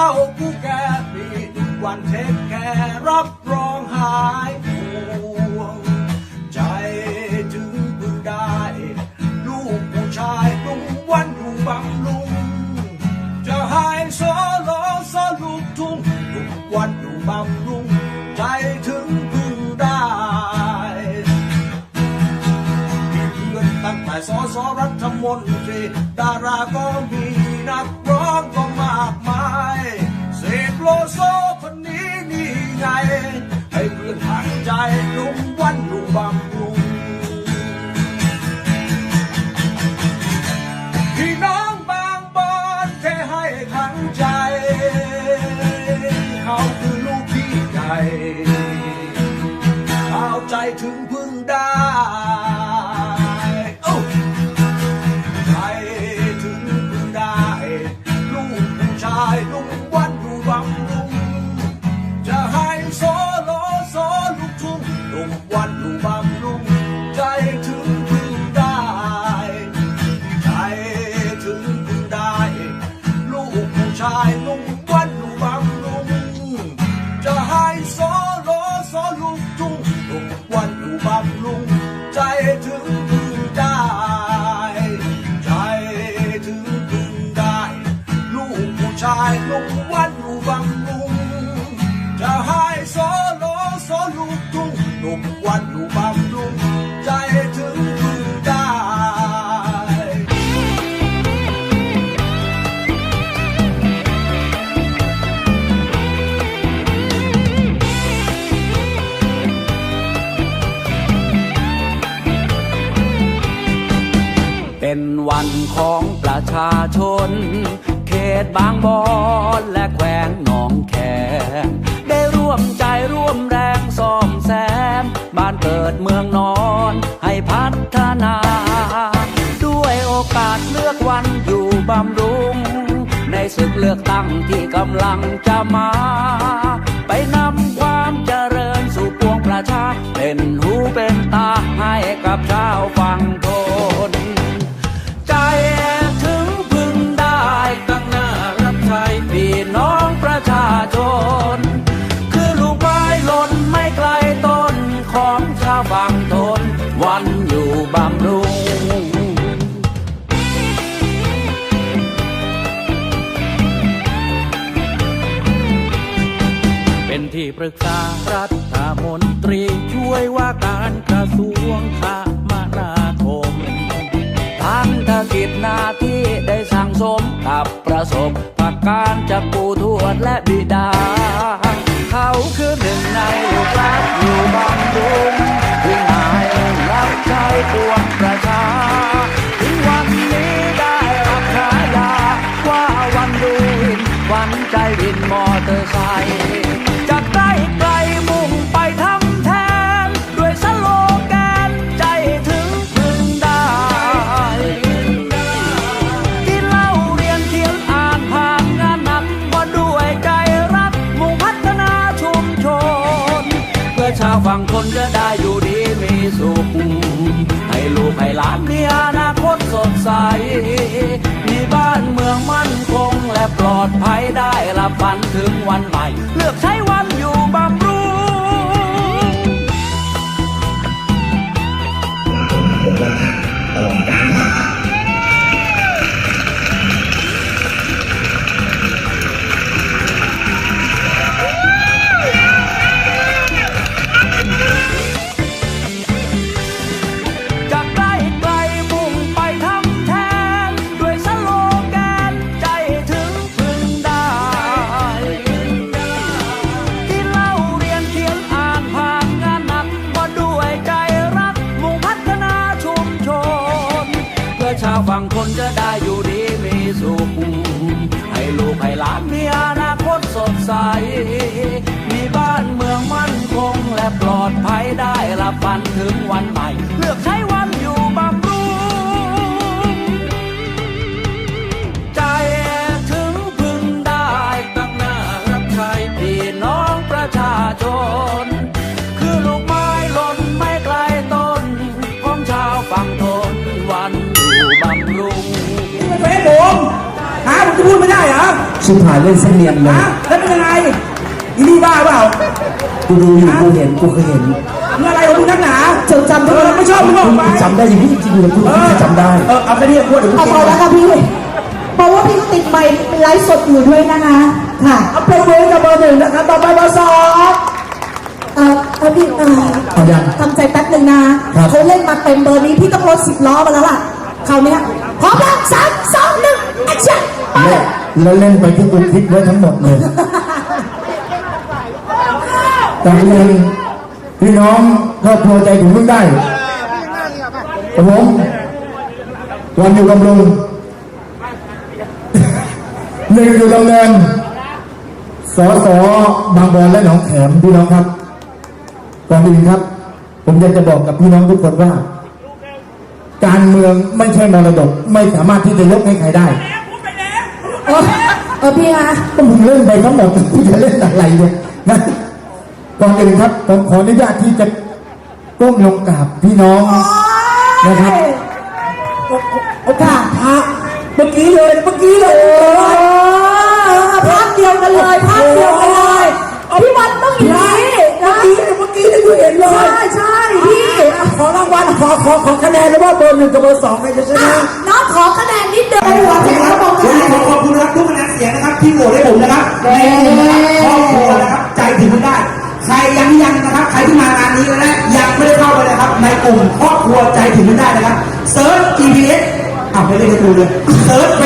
เราผู้แก่พี่หนุ่มวันเทคแคร์รับรองหายห่วง ใจถึงพึ่งได้ ลูกผู้ชายหนุ่มวันอยู่บำรุง จะให้โซโลโซลูกทุ่งทุกวันอยู่บำรุง ใจถึงพึ่งได้มีเพื่อนตั้งแต่สอสรัฐมนตรีดาราก็มีายนุ่มวันนุ่มบำรุงจะให้โซโลโซลูกทุ่งนุ่มวันนุ่มบำรุงใจถึงพึ่งได้เป็นวันของประชาชน ตบางบอนและแขวงหนองแขมได้ร่วมใจร่วมแรงซ่อมแซม บ้านเกิดเมืองนอนให้พัฒนา ด้วยโอกาสเลือกวันอยู่บำรุง ในศึกเลือกตั้งที่กำลังจะมา ไปนำความเจริญสู่ปวงประชา เป็นหูเป็นตาให้กับชาว กิจหน้าที่ได้สั่งสมกับประสบผักการจากปู่ทวดและบิดา เขาคือหนึ่งในลูกหลานอยู่บำรุงถึงนายรับใช้ปวงประชา ถึงวันนี้ได้รับฉายาว่าวันดูวินวันใจวินมอเตอร์ไซค์ ใส มีบ้านเมืองมั่นคงและปลอดภัยได้รับฝันถึงวันใหม่าวฝั่งคนจะได้อยู่ดีมีสุข ให้ลูกให้หลานมีอนาคตสดใส มีบ้านเมืองมั่นคงและปลอดภัยได้รับฝันถึงวันใหม่ เลือกใช้ ชิบหายเล่นเส้นเนียนเลย ฮะแล้วเป็นยังไงอีนี่บ้าเปล่ากูดูอยู่กูเห็นกูเคยเห็นมึงอะไรของมึงนักหนาจำจำเออไม่ชอบมึงออกไปกูจำได้อย่างนี้จริงๆเลยกูเออจำได้ เออเอาไปเรียกพวกเดี๋ยวกูเอาเก่พองแล้วค่ะพี่เพราะว่าพี่ก็ติดไมค์เป็นไลฟ์สดอยู่ด้วยนะคะ ค่ะเอาเป็นเบอร์กับเบอร์หนึ่งนะครับต่อไปเบอร์สองเออเออพี่เออเอายังทำใจแป๊บหนึ่งนะครับ เขาเล่นมาเต็มเบอร์นี้พี่ต้องลดสิบล้อมาแล้วล่ะคราวเนี้ยพร้อมแล้วสามสองหนึ่งแอคชั่นไป แล้วเล่นไปที่กูคิดไว้ทั้งหมดเลยแต่เรียนพี่น้องครอบครัวใจถึงพึ่งได้ครับผมวันอยู่กับลุงหนึ่งอยู่ดำเนินสอสอบางบอนและหนองแขมพี่น้องครับก่อนอื่นครับ ผมอยากจะบอกกับพี่น้องทุกคนว่า การเมืองไม่ใช่มรดกไม่สามารถที่จะยกให้ใครได้ เออเออพี่คะก็มึงเล่นไปทั้งหมดกูจะเล่นอะไรเนี่ยนะก่อนอื่นครับผมขออนุญาตที่จะก้มลงกราบพี่น้องนะครับโอ้ค่ะพระเมื่อกี้เลยเมื่อกี้เลยเออภาพเดียวกันเลยภาพเดียวกันเลยพี่วันต้องอย่างนี้นะเมื่อกี้เมื่อกี้ที่กูเห็นเลยใช่ใช่พี่ขอรางวัลขอขอขอคะแนนเลยว่าเบอร์หนึ่งกับเบอร์สองใครจะชนะอะน้องขอคะแนนนิดเดียวหัวแถวบอก วันนี้ขกัอนขอบคุณนะครับทุกคะแนนเสียงนะครับที่โหวตให้ผมนะครับในกลุ่มนะครับครอบครัวนะครับใจถึงมันได้ ใครยังยังนะครับ ใครที่มางานนี้และยังไม่ได้เข้าไปนะครับ ในกลุ่มครอบครัวใจถึงมันได้นะครับเซิร์ช GPS อะไม่ได้ในกูเลยเซิร์ชเฟ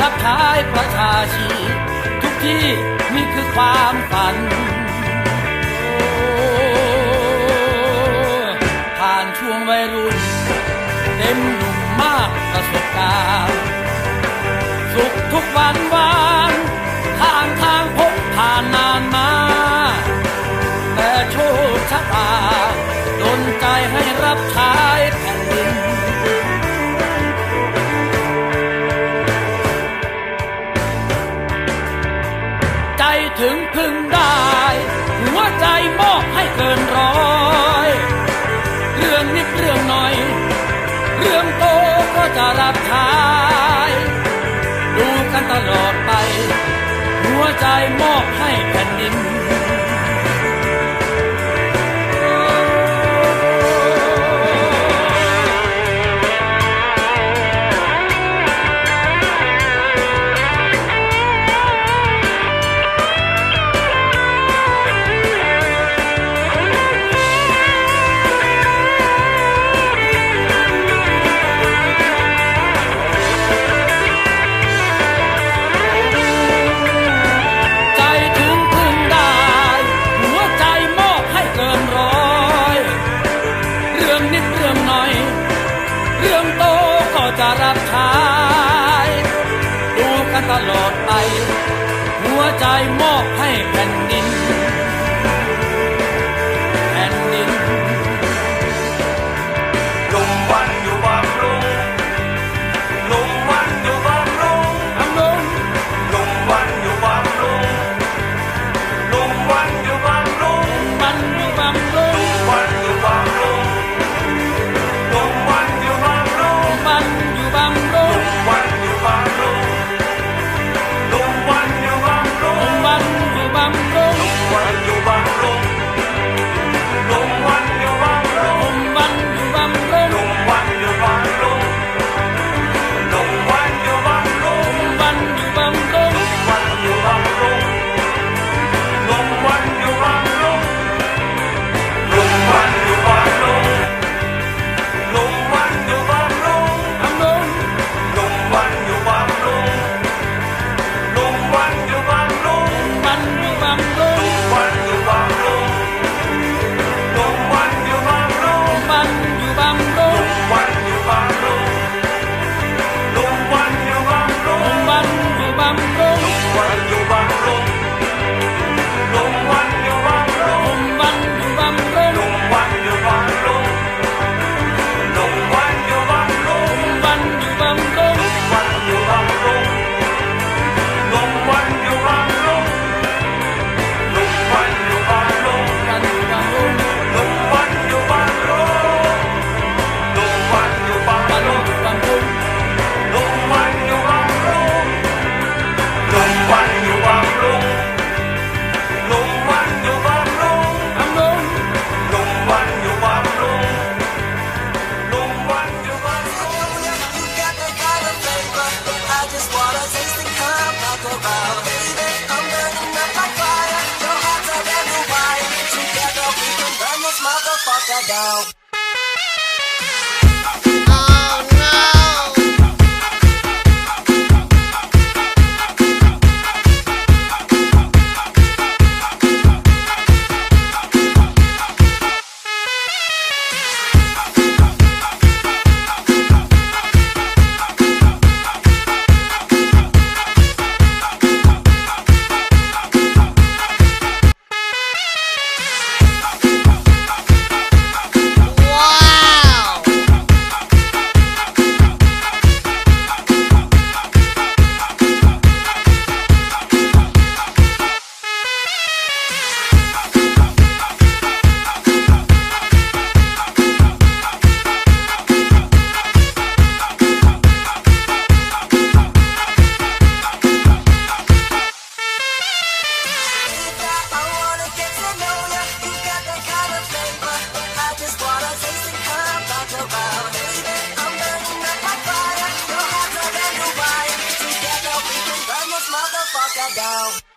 รับใช้ประชาชี ทุกที่นี่คือความฝัน ผ่านช่วงวัยรุ่น เต็มหนุ่มมากประสบการณ์ สุขทุกวันวานทางทางพบผ่านนานมา แต่โชคชะตา ดนใจให้รับใช้ จะรับใช้ดูกันตลอดไป หัวใจมอบให้แผ่นดินื่องน้อย เรื่องโตก็จะรับใช้ดูกันตลอดไป หัวใจมอบให้แผ่นดิน down.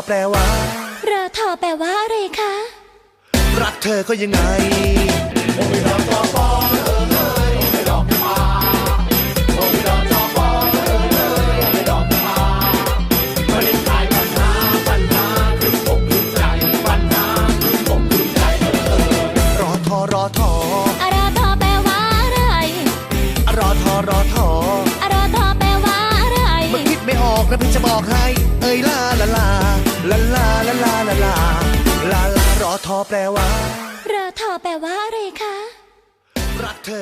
อแปลว่า รอทอแปลว่าอะไรคะ รักเธอก็ยังไงโอ้ยรอทอปอ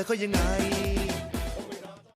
可以爱